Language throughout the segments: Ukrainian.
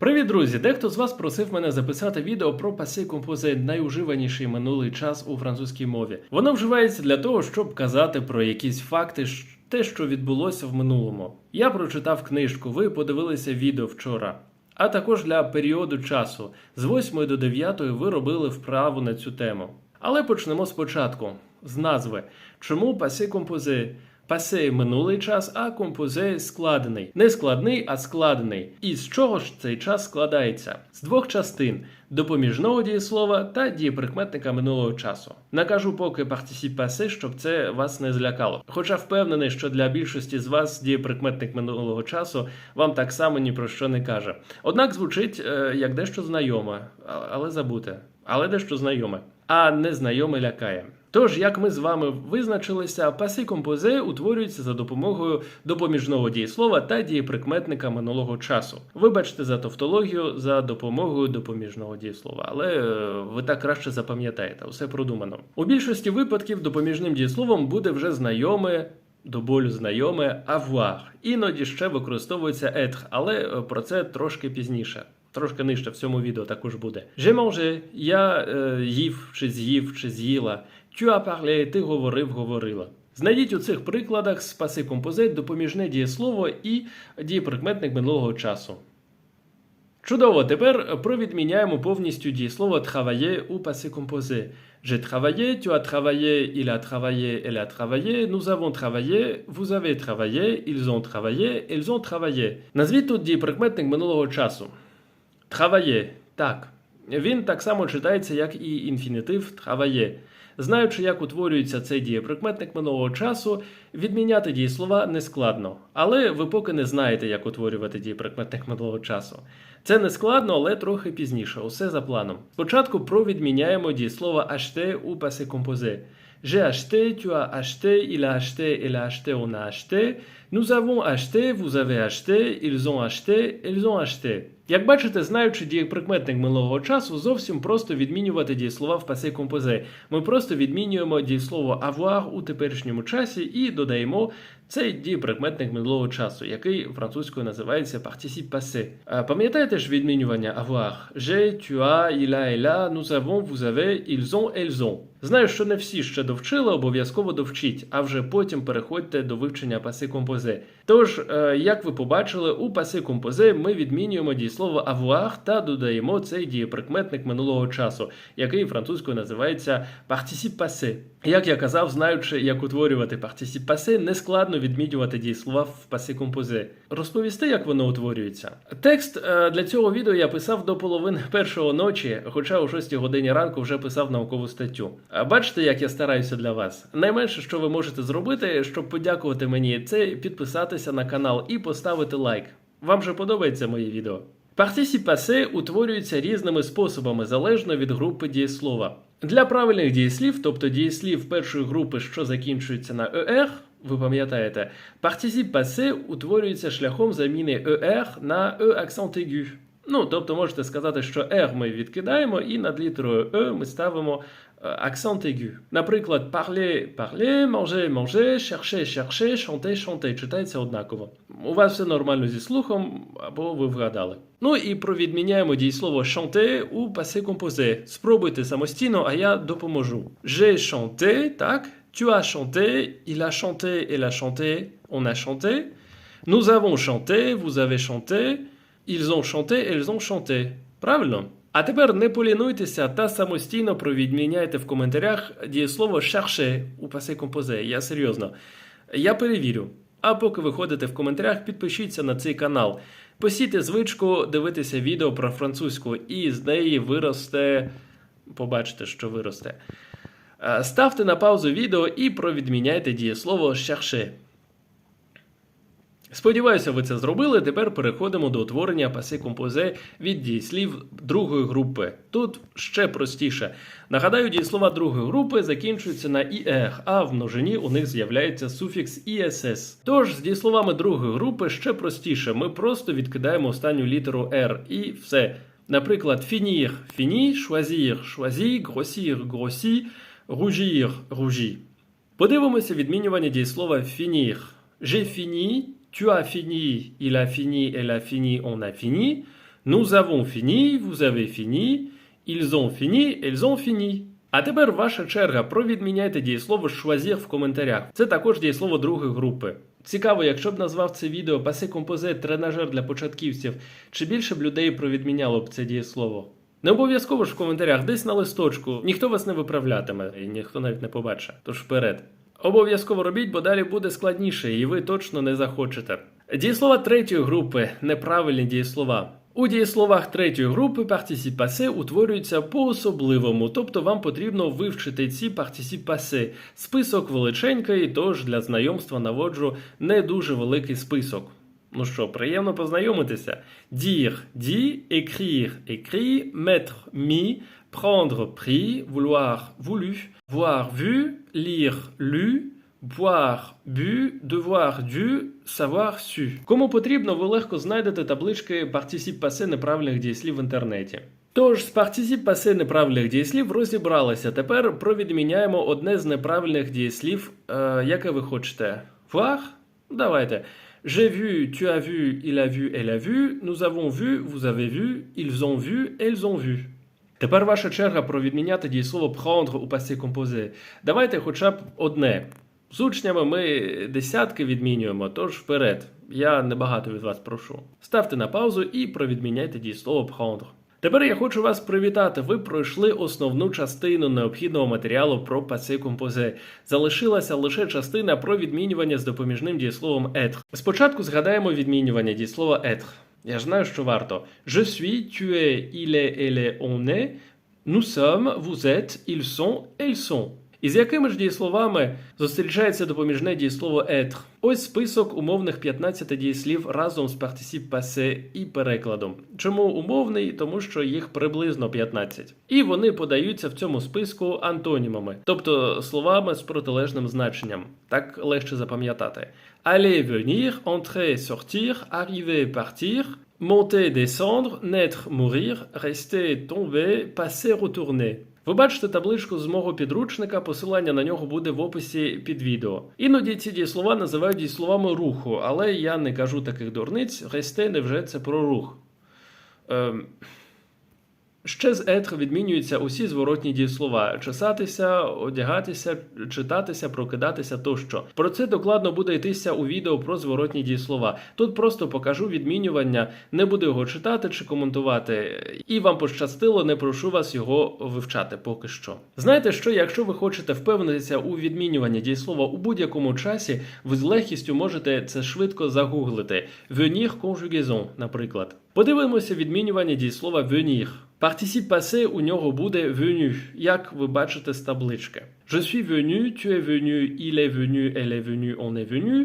Привіт, друзі! Дехто з вас просив мене записати відео про пасе композе найуживаніший минулий час у французькій мові. Воно вживається для того, щоб казати про якісь факти, те, що відбулося в минулому. Я прочитав книжку, ви подивилися відео вчора. А також для періоду часу з 8 до 9 ви робили вправу на цю тему. Але почнемо спочатку з назви. Чому пасе композе? Пасе минулий час, а композе складений. Не складний, а складений. І з чого ж цей час складається? З двох частин допоміжного дієслова та дієприкметника минулого часу. Накажу поки партисіп пасе, щоб це вас не злякало. Хоча впевнений, що для більшості з вас дієприкметник минулого часу вам так само ні про що не каже. Однак звучить е, як дещо знайоме, але забуте. Але дещо знайоме. А незнайоме лякає. Тож, як ми з вами визначилися, паси композе утворюються за допомогою допоміжного дієслова та дієприкметника минулого часу. Вибачте за тавтологію за допомогою допоміжного дієслова, але е, ви так краще запам'ятаєте, усе продумано. У більшості випадків допоміжним дієсловом буде вже знайоме. До болю знайоме avoir. Іноді ще використовується être, але е, про це трошки пізніше. Трошки нижче в цьому відео також буде. J'ai mangé, я е, їв, чи з'їв, чи з'їла. Tu ти говорив, говорила. Знайдіть у цих прикладах з паси композе допоміжне дієслово і дієприкметник минулого часу. Чудово, тепер провідміняємо повністю дієслово travailler у passé composé. J'ai travaillé, tu as travaillé, il a travaillé, elle a travaillé, nous avons travaillé, vous avez travaillé, ils ont travaillé, elles ont travaillé. Назвіть тут дієприкметник минулого часу. Travailler. Так. Він так само читається, як і інфінітив travailler. Знаючи, як утворюється цей дієприкметник минулого часу, відміняти дієслова не складно. Але ви поки не знаєте, як утворювати дієприкметник минулого часу. Це не складно, але трохи пізніше. Усе за планом. Спочатку провідміняємо дієслово acheter у passé composé. J'ai acheté, tu as acheté, il a acheté, elle a acheté, on a acheté. Nous avons acheté, vous avez acheté, ils ont acheté. Як бачите, знаючи дієприкметник минулого часу, зовсім просто відмінювати дієслова в пасе композе. Ми просто відмінюємо дієслово avoir у теперішньому часі і додаємо цей дієприкметник минулого часу, який французькою називається participe passé. Пам'ятаєте ж відмінювання avoir? J'ai, tu as, il a, elle a, nous avons, vous avez, ils ont, elles ont. Знаю, що не всі ще довчили, обов'язково довчіть, а вже потім переходьте до вивчення паси композе. Тож, е, як ви побачили, у паси композе ми відмінюємо дієслово avoir та додаємо цей дієприкметник минулого часу, який французькою називається participe passé. Як я казав, знаючи, як утворювати participe passé, не складно відмінювати дієслова в паси композе. Розповісти, як воно утворюється. Текст е, для цього відео я писав до половини першого ночі, хоча о 6 годині ранку вже писав наукову статтю. А Бачите, як я стараюся для вас. Найменше, що ви можете зробити, щоб подякувати мені, це підписатися на канал і поставити лайк. Вам же подобається моє відео. Пасе утворюються різними способами залежно від групи дієслова. Для правильних дієслів, тобто дієслів першої групи, що закінчується на er, ви пам'ятаєте, пасе утворюється шляхом заміни er на e accent aigu. Ну, тобто можете сказати, що R ми відкидаємо, і над літерою E ми ставимо е, акцент aigu. Наприклад, parler, parler, manger, manger, chercher, chercher, chanter, chanter. Читається однаково. У вас все нормально зі слухом, або ви вгадали. Ну і провідміняємо дієслово chanter у passé composé. Спробуйте самостійно, а я допоможу. J'ai chanté, так. Tu as chanté, il a chanté, elle a chanté, on a chanté. Nous avons chanté, vous avez chanté, ils ont chanté, elles ont chanté. Правильно? А тепер не полінуйтеся та самостійно провідміняйте в коментарях дієслово chercher у passé composé. Я серйозно. Я перевірю. А поки ви ходите в коментарях, підпишіться на цей канал. Посійте звичку дивитися відео про французьку, і з неї виросте. Побачите, що виросте. Е, Ставте на паузу відео і провідміняйте дієслово chercher. Сподіваюся, ви це зробили. Тепер переходимо до утворення пасе композе від дієслів другої групи. Тут ще простіше. Нагадаю, дієслова другої групи закінчуються на «er», а в множині у них з'являється суфікс «iss». Тож з дієсловами другої групи ще простіше. Ми просто відкидаємо останню літеру «r» і все. Наприклад, finir – fini, choisir – choisi, grossir – grossi, rougir – rougi. Подивимося відмінювання дієслова finir. J'ai fini, tu as fini, il a fini, elle a fini, on a fini. Nous avons fini, vous avez fini, ils ont fini, elles ont fini. А тепер ваша черга. Провідміняйте дієслово швазір в коментарях. Це також дієслово другої групи. Цікаво, якщо б назвав це відео пасе композе тренажер для початківців, чи більше б людей провідміняло б це дієслово? Не обов'язково ж в коментарях, десь на листочку. Ніхто вас не виправлятиме, і ніхто навіть не побачить. Тож вперед. Обов'язково робіть, бо далі буде складніше, і ви точно не захочете. Дієслова третьої групи неправильні дієслова. У дієсловах третьої групи participe passé утворюються по-особливому, тобто вам потрібно вивчити ці participe passé. Список величенький, тож для знайомства наводжу не дуже великий список. Ну що, приємно познайомитися. Dire, dit, écrire, écrit, mettre, mis, prendre, pris, vouloir, voulu, voir, vu, lire, lu, boire, bu, devoir, dû, savoir, su. Кому потрібно, ви легко знайдете таблички participe passé неправильних дієслів в інтернеті. Тож з participe passé неправильних дієслів розібралися. Тепер провідміняємо одне з неправильних дієслів, е, яке ви хочете. Voir? Давайте. J'ai vu, tu as vu, il a vu, elle a vu, nous avons vu, vous avez vu, ils ont vu, elles ont vu. Тепер ваша черга провідміняти дієслово prendre у passé composé. Давайте хоча б одне. З учнями ми десятки відмінюємо, тож вперед. Я небагато від вас прошу. Ставте на паузу і провідміняйте дієслово prendre. Тепер я хочу вас привітати. Ви пройшли основну частину необхідного матеріалу про passé composé. Залишилася лише частина про відмінювання з допоміжним дієсловом être. Спочатку згадаємо відмінювання дієслова être. Я ж знаю, що варто. Je suis, tu es, il est, elle est, on est, nous sommes, vous êtes, ils sont, elles sont. І з якими ж дієсловами зустрічається допоміжне дієслово être? Ось список умовних 15 дієслів разом з participe passé і перекладом. Чому умовний? Тому що їх приблизно 15. І вони подаються в цьому списку антонімами, тобто словами з протилежним значенням. Так легше запам'ятати. Aller, venir, entrer, sortir, arriver, partir, monter, descendre, naître, mourir, rester, tomber, passer, retourner. Ви бачите табличку з мого підручника, посилання на нього буде в описі під відео. Іноді ці дієслова називають дієсловами руху, але я не кажу таких дурниць. Ресте невже це про рух. Ем... Ще з етр відмінюються усі зворотні дієслова: чесатися, одягатися, читатися, прокидатися тощо. Про це докладно буде йтися у відео про зворотні дієслова. Тут просто покажу відмінювання, не буду його читати чи коментувати. І вам пощастило, не прошу вас його вивчати поки що. Знаєте що, якщо ви хочете впевнитися у відмінюванні дієслова у будь-якому часі, ви з легкістю можете це швидко загуглити. Venir conjugaison, наприклад. Подивимося відмінювання дієслова venir. Participe passé у нього буде venu, як ви бачите з таблички. Je suis venu, tu es venu, il est venu, elle est venue, on est venu,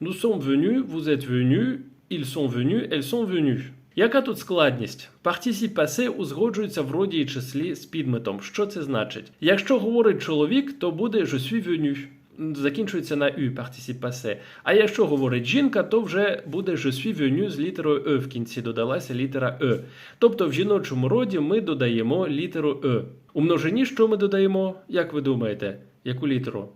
nous sommes venus, vous êtes venus, ils sont venus, elles sont venues. Яка тут складність? Participe passé узгоджується в роді і числі з підметом. Що це значить? Якщо говорить чоловік, то буде je suis venu. Закінчується на «ю» participe passé. А якщо говорить жінка, то вже буде je suis venu з літерою «е» в кінці додалася літера «е». Тобто в жіночому роді ми додаємо літеру «е». У множині що ми додаємо? Як ви думаєте? Яку літеру?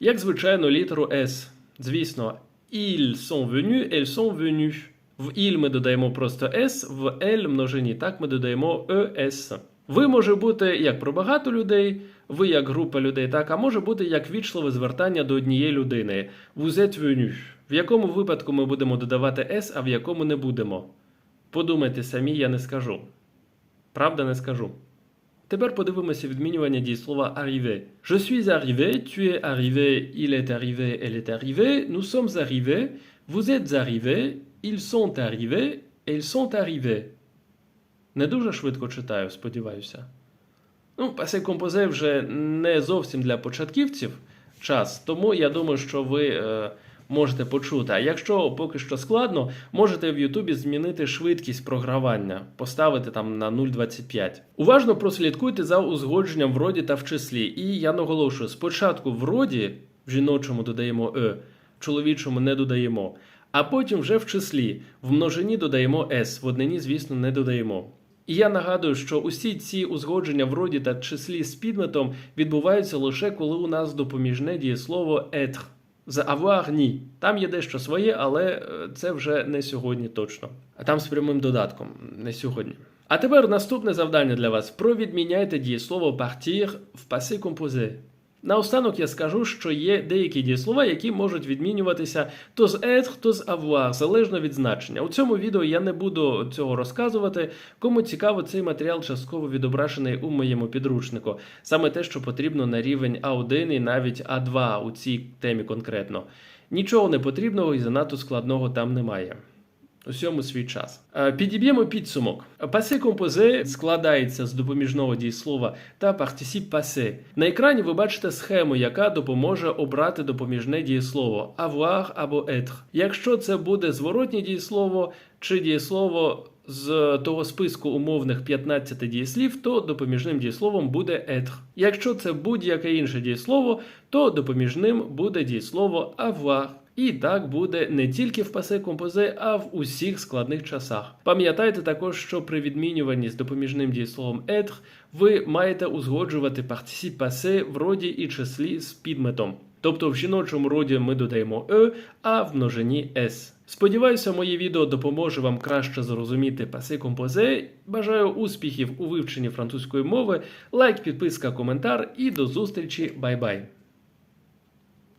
Як звичайно, літеру S. Звісно, ils sont venus, elles sont venues. В «il» ми додаємо просто S, в «elle» множині так ми додаємо «es». Ви може бути як про багато людей, ви як група людей, так, а може бути як вічливе звертання до однієї людини. Vous. В якому випадку ми будемо додавати S, а в якому не будемо? Подумайте самі, я не скажу. Правда, не скажу. Тепер подивимося відмінювання дієслова arriver. Je suis arrivé, tu es arrivé, il est arrivé, elle est arrivée, nous sommes arrivés, vous êtes arrivés, ils sont arrivés, elles sont arrivées. Не дуже швидко читаю, сподіваюся. Ну, пасе композе вже не зовсім для початківців час, тому я думаю, що ви е, можете почути. А якщо поки що складно, можете в Ютубі змінити швидкість програвання, поставити там на 0,25. Уважно прослідкуйте за узгодженням в роді та в числі. І я наголошую, спочатку в роді в жіночому додаємо е, в чоловічому не додаємо. А потім вже в числі в множині додаємо с, в однині, звісно, не додаємо. І я нагадую, що усі ці узгодження в роді та числі з підметом відбуваються лише коли у нас допоміжне дієслово être. З avoir ні. Там є дещо своє, але е, це вже не сьогодні точно. А там з прямим додатком, не сьогодні. А тепер наступне завдання для вас: провідміняйте дієслово partir в passé composé. Наостанок я скажу, що є деякі дієслова, які можуть відмінюватися то з être, то з avoir, залежно від значення. У цьому відео я не буду цього розказувати. Кому цікаво, цей матеріал частково відображений у моєму підручнику. Саме те, що потрібно на рівень А1 і навіть А2 у цій темі конкретно. Нічого не потрібного і занадто складного там немає. Усьому свій час. Е, Підіб'ємо підсумок. Пасе композе складається з допоміжного дієслова та партисіп пасе. На екрані ви бачите схему, яка допоможе обрати допоміжне дієслово avoir або être. Якщо це буде зворотнє дієслово чи дієслово з того списку умовних 15 дієслів, то допоміжним дієсловом буде être. Якщо це будь-яке інше дієслово, то допоміжним буде дієслово avoir. І так буде не тільки в пасе композе, а в усіх складних часах. Пам'ятайте також, що при відмінюванні з допоміжним дієсловом être ви маєте узгоджувати партисіп пасе в роді і числі з підметом. Тобто в жіночому роді ми додаємо е, а в множині с. Сподіваюся, моє відео допоможе вам краще зрозуміти пасе композе. Бажаю успіхів у вивченні французької мови. Лайк, підписка, коментар і до зустрічі. Бай-бай!